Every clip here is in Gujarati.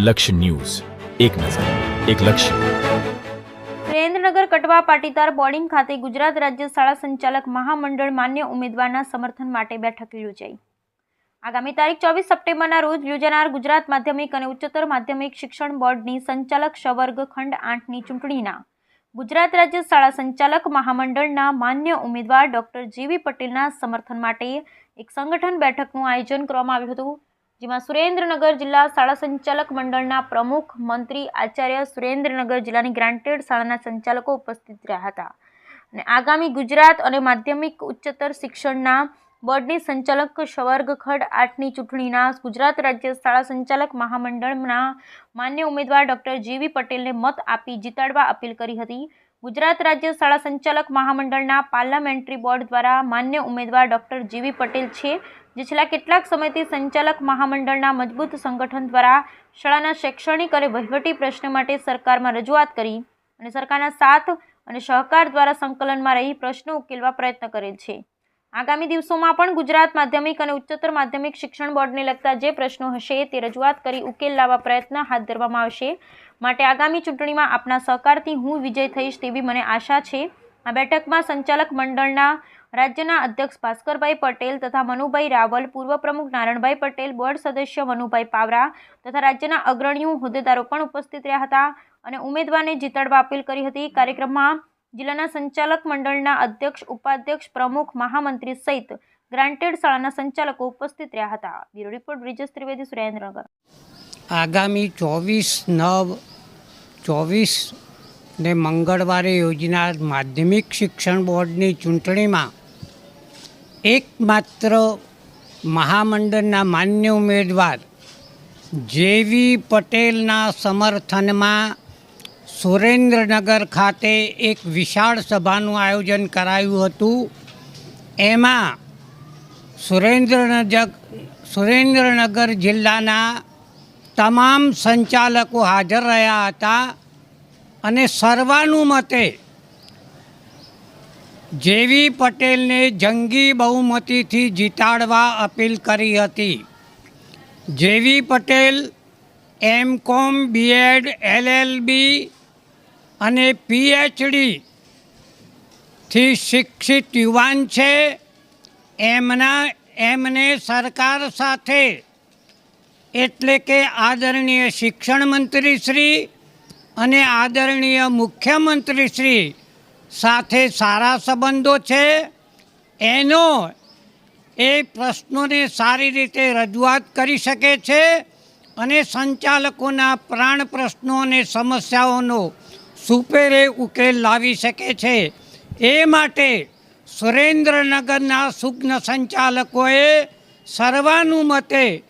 લક્ષ્ય ન્યૂઝ. એક નજર, એક લક્ષ્ય. સુરેન્દ્રનગર કટવા પાટીદાર બોર્ડિંગ ખાતે ગુજરાત રાજ્ય શાળા સંચાલક મહામંડળ માન્ય ઉમેદવારના સમર્થન માટે બેઠક યોજાઈ. આગામી તારીખ ચોવીસ સપ્ટેમ્બરના રોજ યોજાનાર ગુજરાત માધ્યમિક અને ઉચ્ચતર માધ્યમિક શિક્ષણ બોર્ડની સંચાલક સવર્ગ ખંડ આઠની ચૂંટણીના ગુજરાત રાજ્ય શાળા સંચાલક મહામંડળના માન્ય ઉમેદવાર ડોક્ટર જીવી પટેલના સમર્થન માટે એક સંગઠન બેઠકનું આયોજન કરવામાં આવ્યું હતું. જેમાં સુરેન્દ્રનગર જિલ્લા શાળા સંચાલક મંડળના પ્રમુખ મંત્રી આચાર્ય સુરેન્દ્રનગર જિલ્લાની ગ્રાન્ટેડ શાળાના સંચાલકો ઉપસ્થિત રહ્યા હતા. અને આગામી ગુજરાત અને માધ્યમિક ઉચ્ચતર શિક્ષણના બોર્ડની સંચાલક શવર્ગ આઠની ચૂંટણીના ગુજરાત રાજ્ય શાળા સંચાલક મહામંડળના માન્ય ઉમેદવાર ડૉક્ટર જીવી પટેલને મત આપી જીતાડવા અપીલ કરી હતી. ગુજરાત રાજ્ય શાળા સંચાલક મહામંડળના પાર્લામેન્ટરી બોર્ડ દ્વારા માન્ય ઉમેદવાર ડૉક્ટર જીવી પટેલ છે. જે છેલ્લા કેટલાક સમયથી સંચાલક મહામંડળના મજબૂત સંગઠન દ્વારા શાળાના શૈક્ષણિક અને વહીવટી પ્રશ્ન માટે સરકારમાં રજૂઆત કરી અને સરકારના સાથ અને સહકાર દ્વારા સંકલનમાં રહી પ્રશ્નો ઉકેલવા પ્રયત્ન કરેલ છે. આગામી દિવસોમાં પણ ગુજરાત માધ્યમિક અને ઉચ્ચતર માધ્યમિક શિક્ષણ બોર્ડને લગતા જે પ્રશ્નો હશે તે રજૂઆત કરી ઉકેલ લાવવા પ્રયત્ન હાથ ધરવામાં આવશે. માટે આગામી ચૂંટણીમાં આપના સહકારથી હું વિજય થઈશ તેવી મને આશા છે. આ બેઠકમાં સંચાલક મંડળના રાજ્યના અધ્યક્ષ ભાસ્કરભાઈ પટેલ તથા મનુભાઈ રાવલ, પૂર્વ પ્રમુખ નારણભાઈ પટેલ, બોર્ડ સદસ્ય મનુભાઈ પાવરા તથા રાજ્યના અગ્રણીઓ હોદ્દેદારો પણ ઉપસ્થિત રહ્યા હતા અને ઉમેદવારને જીતાડવા અપીલ કરી હતી. કાર્યક્રમમાં જિલ્લાના સંચાલક મંડળના અધ્યક્ષ, ઉપાધ્યક્ષ, પ્રમુખ, મહામંત્રી સહિત ગ્રાન્ટેડ શાળાના સંચાલકો ઉપસ્થિત રહ્યા હતા. Bureau report, Brijesh Trivedi, Surendranagar. આગામી ચોવીસ નવ, ચોવીસ ને મંગળવારે યોજનાર માધ્યમિક શિક્ષણ બોર્ડની ચૂંટણીમાં એકમાત્ર મહામંડળના માન્ય ઉમેદવાર જેવી પટેલના સમર્થનમાં સુરેન્દ્રનગર ખાતે એક વિશાળ સભાનું આયોજન કરાયું હતું. એમાં સુરેન્દ્રનગર સુરેન્દ્રનગર જિલ્લાના તમામ સંચાલકો હાજર રહ્યા હતા અને સર્વાનુમતે જેવી પટેલને જંગી બહુમતીથી જીતાડવા અપીલ કરી હતી. જેવી પટેલ એમ કોમ બીએડ, એલએલબી અને પીએચડી થી શિક્ષિત યુવાન છે, એમના, એમને સરકાર સાથે એટલે કે આદરણીય શિક્ષણ મંત્રી શ્રી અને આદરણીય મુખ્યમંત્રી શ્રી સાથે સારા સંબંધો છે? એનો એ પ્રશ્નોને સારી રીતે રજૂઆત કરી શકે છે અને સંચાલકોના પ્રાણ પ્રશ્નો અને સમસ્યાઓનો સુપેરે ઉકેલ લાવી શકે છે. એ માટે સુરેન્દ્રનગરના સુગ્ન સંચાલકોએ સર્વાનુમતે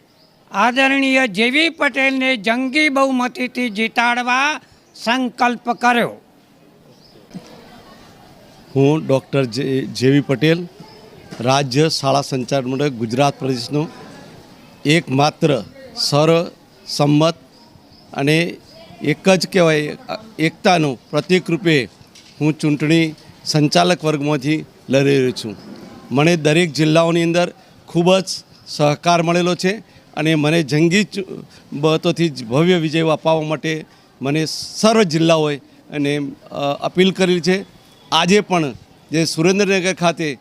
આદરણીય જેવી પટેલને જંગી બહુમતીથી જીતાડવા સંકલ્પ કર્યો. હું ડૉક્ટર જે જેવી પટેલ, રાજ્ય શાળા સંચાર મંડળ ગુજરાત પ્રદેશનો એકમાત્ર સર સંમત અને એક જ કહેવાય, એકતાનું પ્રતિકરૂપે હું ચૂંટણી સંચાલક વર્ગમાંથી લડી રહ્યો છું. મને દરેક જિલ્લાઓની અંદર ખૂબ જ સહકાર મળેલો છે અને મને જંગી જ ભવ્ય વિજય અપાવવા માટે મને સર્વ જિલ્લાઓએ અને અપીલ કરેલી છે. આજે પણ જે સુરેન્દ્રનગર ખાતે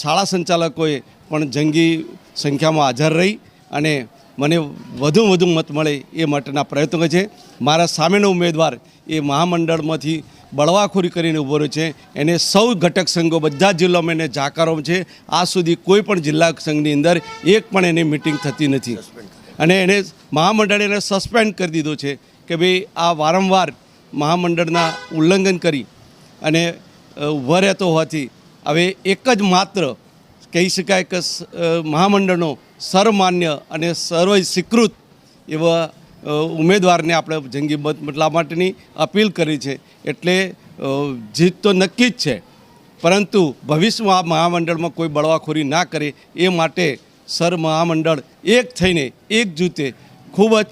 શાળા સંચાલકોએ પણ જંગી સંખ્યામાં હાજર રહી અને મને વધુ વધુ મત મળે એ માટેના પ્રયત્નો છે. મારા સામેનો ઉમેદવાર એ મહામંડળમાંથી બળવાખોરી કરીને ઊભો રહ્યો છે. એને સૌ ઘટક સંઘો, બધા જ જિલ્લામાં એને જાકારો છે. આ સુધી કોઈ પણ જિલ્લા સંઘની અંદર એક પણ એની મિટિંગ થતી નથી. અને એને મહામંડળે એને સસ્પેન્ડ કરી દીધો છે કે ભાઈ આ વારંવાર મહામંડળના ઉલ્લંઘન કરી અને રહેતો હોવાથી હવે એક જ માત્ર કહી શકાય કે મહામંડળનો સર્વમાન્ય અને સર્વ સ્વીકૃત એવા ઉમેદવારને આપણે જંગી મતલા માટેની અપીલ કરી છે. એટલે જીત તો નક્કી જ છે. પરંતુ ભવિષ્યમાં આ મહામંડળમાં કોઈ બળવાખોરી ના કરે એ માટે સર મહામંડળ એક થઈને એક જૂથે ખૂબ જ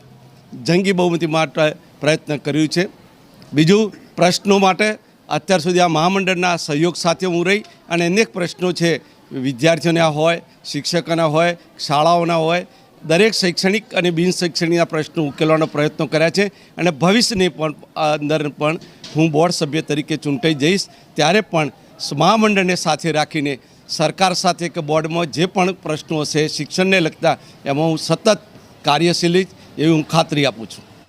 જંગી બહુમતી માટે પ્રયત્ન કર્યું છે. બીજું, પ્રશ્નો માટે અત્યાર સુધી આ મહામંડળના સહયોગ સાથે હું રહી અને અનેક પ્રશ્નો છે. વિદ્યાર્થીઓના હોય, શિક્ષકોના હોય, શાળાઓના હોય, દરેક શૈક્ષણિક અને બિન શૈક્ષણિકના પ્રશ્નો ઉકેલવાનો પ્રયત્નો કર્યા છે અને ભવિષ્યની પણ અંદર પણ હું બોર્ડ સભ્ય તરીકે ચૂંટાઈ જઈશ. ત્યારે પણ મહામંડળને સાથે રાખીને સરકાર સાથે કે બોર્ડમાં જે પણ પ્રશ્નો હશે, શિક્ષણને લગતા એમાં હું સતત કાર્યશીલ એવી હું ખાતરી આપું છું.